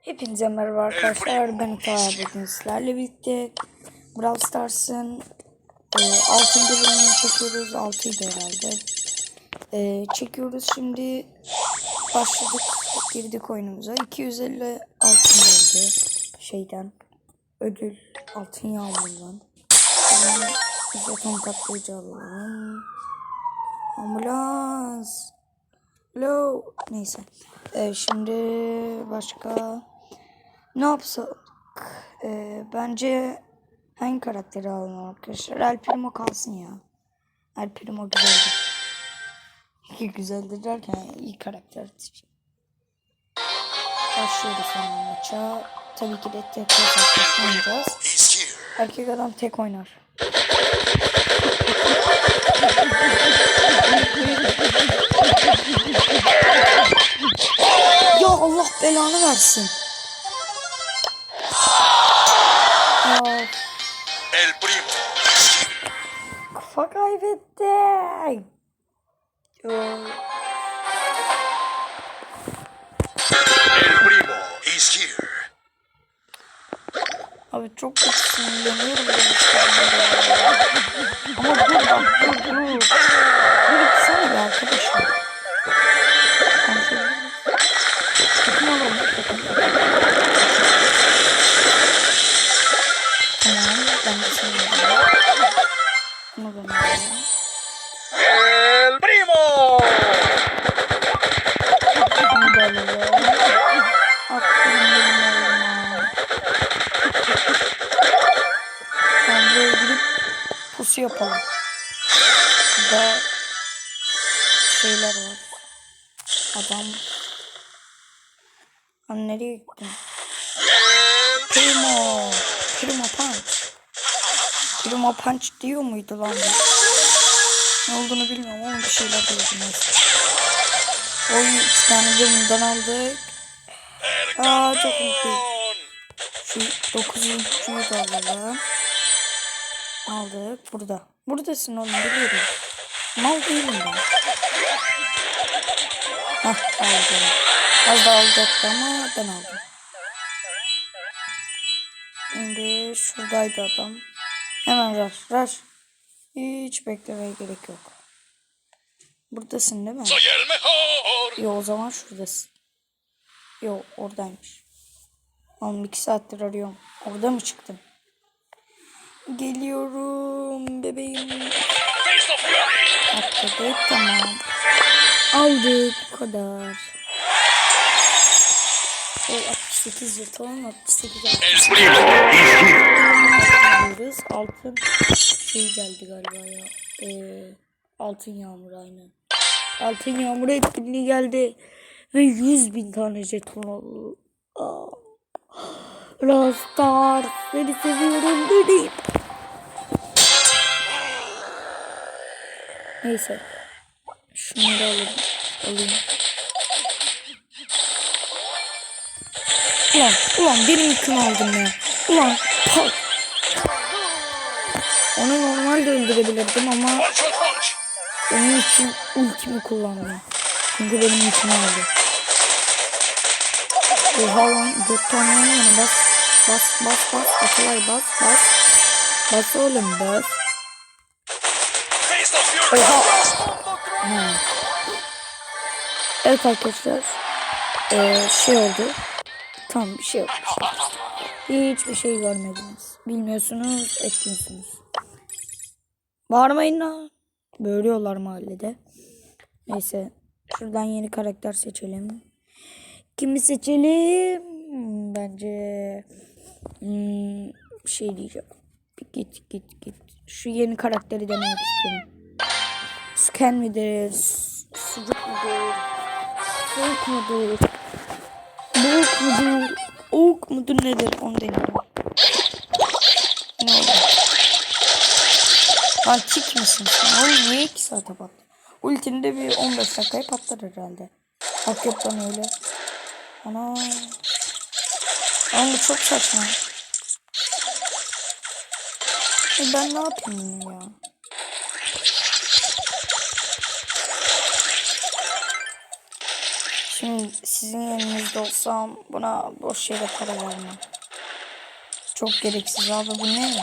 Hepinize merhaba arkadaşlar. Ben Utay bugün sizlerle birlikte Brawl Stars'ın e, 6. bölümünü çekiyoruz. 6'ydı herhalde. E, çekiyoruz şimdi. Başladık. Girdik oyunumuza. 250 altın geldi. Şeyden. Ödül. Altın yağmurundan. Şimdi Jeton katlayıcı alalım. Ambulans. Hello. Neyse. Ee, şimdi başka ne yapsak? Ee, bence hangi karakteri alalım arkadaşlar? El Primo kalsın ya. El Primo güzeldir. güzeldir derken iyi karakterdir. Başlıyoruz hemen maça. Tabii ki de tek hesaplaşma oynayacağız. Erkek adam tek oynar. Ya Allah belanı versin. Ya El primo. Kafa kaybettik. Ya, El primo. He's here. Abi çok sinirleniyorum ben. Ama dur bak dur dur. Dur gitsene be arkadaşım. Pusu yapalım. Burada şeyler var. Adam. Lan nereye gittin? Primo. Primo punch. Primo punch diyor muydu lan bu? Ne olduğunu bilmiyorum ama bir şeyler diyordum. Oy iki tane de bundan aldık. Aa çok mutluyum. Şu dokuzuncuyu da alalım. Aldık. Burada. Buradasın oğlum biliyorum. Mal değilim ben. Hah aldım. Az da alacaktı ama ben aldım. Şimdi şuradaydı adam. Hemen rush. Rush. Hiç beklemeye gerek yok. Buradasın değil mi? Yo o zaman şuradasın. Yo oradaymış. Oğlum iki saattir arıyorum. Orada mı çıktın? Geliyorum bebeğim. Atladık tamam. Aldık bu kadar. O 68 jeton 68 altın El primo. He's here. alıyoruz. Altın şey geldi galiba ya. Ee, altın yağmur aynen. Altın yağmur etkinliği geldi. Ve 100 bin tane jeton oldu. Aa. Rastar seni seviyorum bebeğim. Neyse. Şunları alayım. alayım. Ulan, ulan benim yükümü aldın ya. Ulan, pat. Onu normalde öldürebilirdim ama onun için ultimi kullandım. Çünkü benim yükümü aldı. Oha lan, dört tane yana bas. Bas, bas, bas. Atılay bas, bas. Bas oğlum bas. Oha. Ha. Evet arkadaşlar. Ee, şey oldu. Tamam bir şey. Bir şey. Hiçbir şey görmediniz. Bilmiyorsunuz, etmiyorsunuz. Bağırmayın lan. Bölüyorlar mahallede. Neyse. Şuradan yeni karakter seçelim. Kimi seçelim? Bence hmm, şey diyeceğim. Git git git. Şu yeni karakteri denemek istiyorum. Scan midir? Sucuk mudur? Soğuk mudur? Boğuk mudur? Oğuk mudur nedir? Onu deneyelim. Ne oldu? Lan çık mısın sen? Oğlum niye 2 saate patladı? Ultinde bir 15 dakikaya patlar herhalde. Bak lan öyle. Ana. Oğlum bu çok saçma. E ben ne yapayım ya? Şimdi sizin yerinizde olsam buna boş yere para vermem. Çok gereksiz abi bu ne?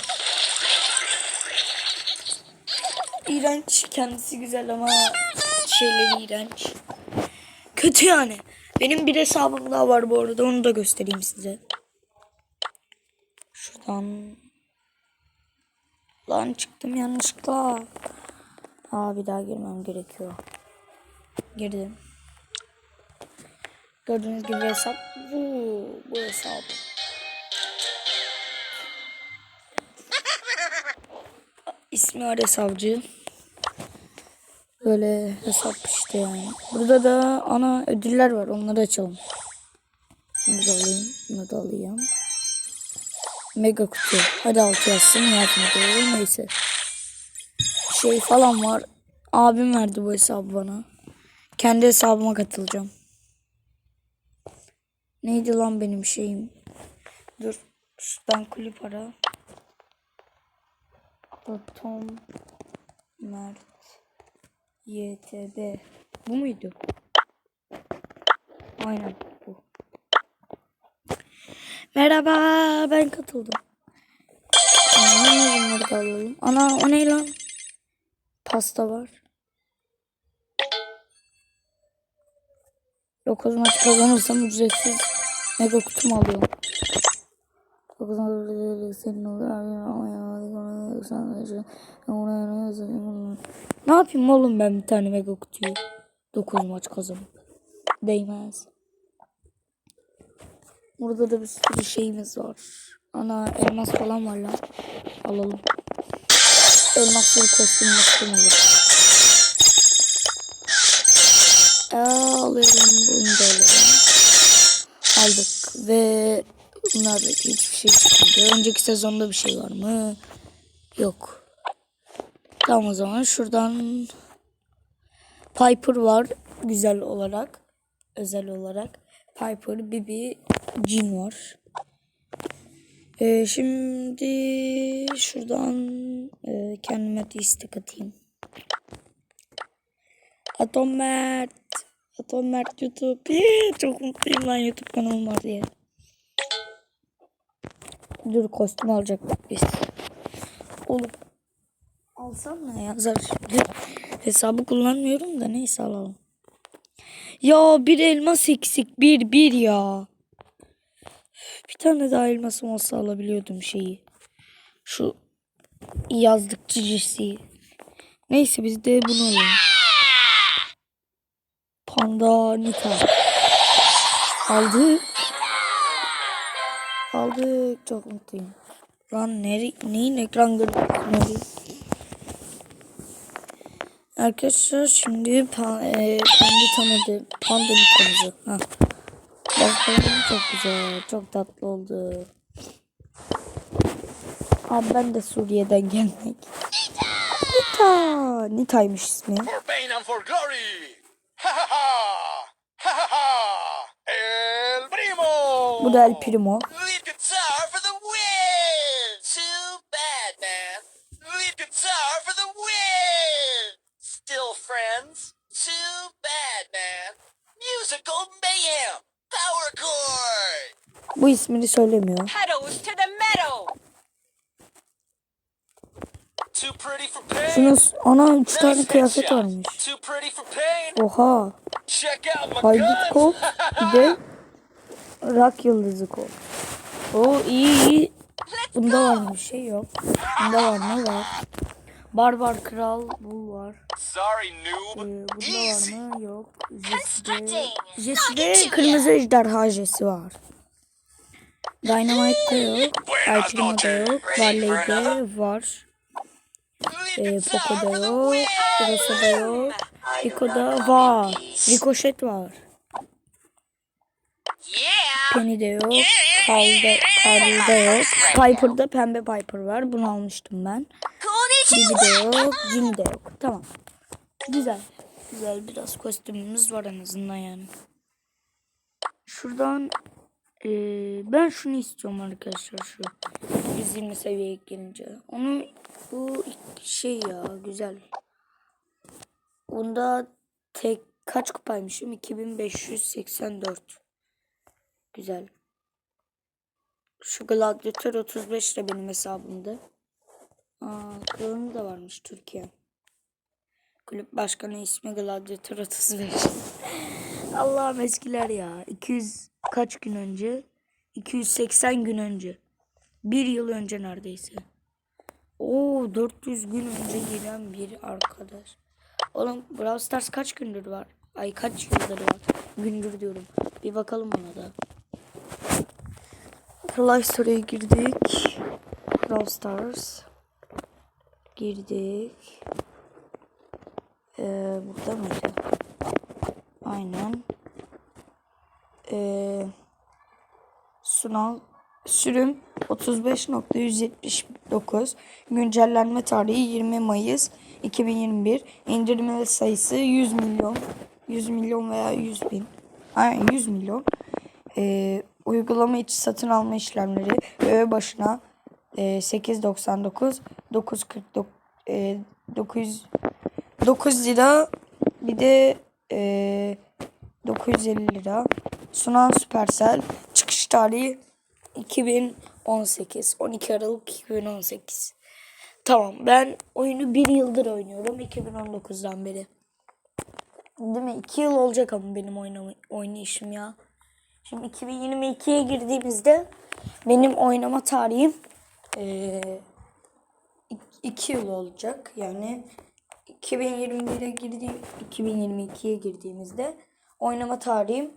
İğrenç. Kendisi güzel ama şeyleri iğrenç. Kötü yani. Benim bir hesabım daha var bu arada. Onu da göstereyim size. Şuradan. Lan çıktım yanlışlıkla. Aa bir daha girmem gerekiyor. Girdim. Gördüğünüz gibi hesap bu. Bu hesap. İsmi Ares Savcı. Böyle hesap işte yani. Burada da ana ödüller var. Onları açalım. Bunu da alayım. Bunu da alayım. Mega kutu. Hadi altı yazsın. Yazmadı. Neyse. Şey falan var. Abim verdi bu hesabı bana. Kendi hesabıma katılacağım. Neydi lan benim şeyim? Dur. Şuradan kulüp ara. Tom Mert YTB. Bu muydu? Aynen. Merhaba ben katıldım. Bunları alalım. Ana o ne lan? Pasta var. Dokuz maç kazanırsam ücretsiz mega kutum alıyorum. Dokuz maç senin olur. Ne yapayım oğlum ben bir tane mega kutuyu? Dokuz maç kazanıp. Değmez. Burada da bir sürü şeyimiz var. Ana elmas falan var lan. Alalım. Elmaslı kostüm kostüm olur. Aa, alıyorum bunu da alıyorum. Aldık ve bunlar hiçbir şey çıkmadı. Önceki sezonda bir şey var mı? Yok. Tamam o zaman şuradan Piper var güzel olarak. Özel olarak. Piper, Bibi, Jean var. Ee, şimdi şuradan e, kendime istek atayım. Atom Mert. Atom Mert YouTube. Yee, Çok mutluyum lan YouTube kanalım var diye. Dur kostüm alacaktık biz. Oğlum. Alsam yazar şimdi. Hesabı kullanmıyorum da neyse alalım. Ya bir elmas eksik. Bir bir ya. Bir tane daha elmasım olsa alabiliyordum şeyi. Şu yazdıkçı cisi. Neyse biz de bunu alalım. Panda Nita. Aldık. Aldık. Çok mutluyum. Lan nere, neyin ekran görüntüsü Arkadaşlar şimdi pa, e, kendi tanıdı. Panda Nita'mızı. Bakalım çok güzel. Çok tatlı oldu. Abi ben de Suriye'den gelmek. Nita. Nita'ymış ismi. For pain and for glory. Ha ha ha. Ha ha ha. El primo. Bu da El Primo. Bu ismini söylemiyor. Şunun ana 3 tane kıyafet varmış. Oha. Haydut kol. Bir de rak yıldızı kol. O iyi iyi. Bunda var mı bir şey yok. Bunda var mı? Var. Barbar kral bu var. Sorry, Ee, noob. bunda Easy. var mı? Yok. Jesse'de, Constructing. Jesse'de kırmızı ejderha jesi var. Dynamite'da yok. Primo'da yok. Barley'de var. Lead Ee, Poco'da yok. Rosa'da yok. Rico'da var. Ricochet var. Yeah. Penny'de yok. Carl'da, Carl'da yok. Piper'da pembe Piper var. Bunu almıştım ben. Bibi'de yok. Jimmy'de yok. Tamam. Güzel. Güzel biraz kostümümüz var en azından yani. Şuradan eee, ben şunu istiyorum arkadaşlar şu 120 seviyeye gelince. Onu bu şey ya güzel. Bunda tek kaç kupaymışım? 2584. Güzel. Şu Gladiator 35 de benim hesabımda. Aa, klonu da varmış Türkiye. Kulüp başkanı ismi Gladiator 35. Allah'ım eskiler ya. 200 kaç gün önce? 280 gün önce. Bir yıl önce neredeyse. Oo 400 gün önce giren bir arkadaş. Oğlum Brawl Stars kaç gündür var? Ay kaç yıldır var? Gündür diyorum. Bir bakalım ona da. Play Store'ya girdik. Brawl Stars. Girdik. Ee, burada mıydı? Aynen. Ee, Sunal sürüm 35.179 güncellenme tarihi 20 Mayıs 2021 indirme sayısı 100 milyon 100 milyon veya 100 bin Aynen 100 milyon Ee, uygulama içi satın alma işlemleri öğe başına e, 8.99 9.49 e, 900 9 lira bir de e, 950 lira. Sunan Supercell. Tarihi 2018. 12 Aralık 2018. Tamam ben oyunu bir yıldır oynuyorum. 2019'dan beri. Değil mi? 2 yıl olacak ama benim oynama, oynayışım ya. Şimdi 2022'ye girdiğimizde benim oynama tarihim eee 2 yıl olacak. Yani 2021'e girdiğim 2022'ye girdiğimizde oynama tarihim